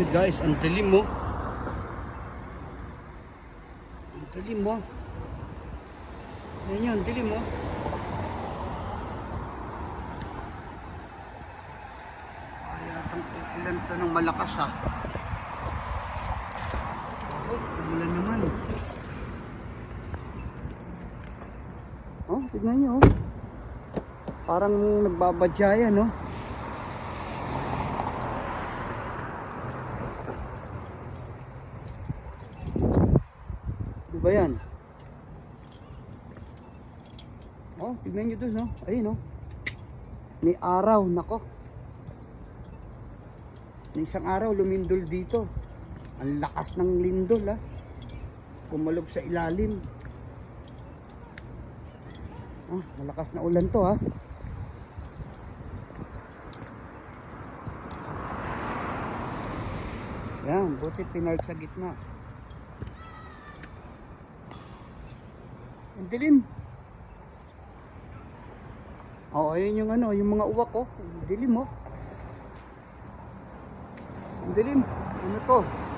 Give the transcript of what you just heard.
Uy guys, ang dilim mo. Ang dilim mo. Yan yun, dilim mo. Ay, atang ilan to ng malakas ha. Oh, umulan naman. Oh, tignan nyo oh. Parang nagbabadya yan oh. Ba yan? Oh, tignan nyo dun, no? Ayun, no? May araw, nako. May isang araw, lumindol dito. Ang lakas ng lindol, ha? Kumalog sa ilalim. Ah, malakas na ulan to, ha? Yan, buti pinark sa gitna. Ang dilim. Oo, ayun yung ano, yung mga uwak ko. Ang dilim oh. Ang dilim. Ano to?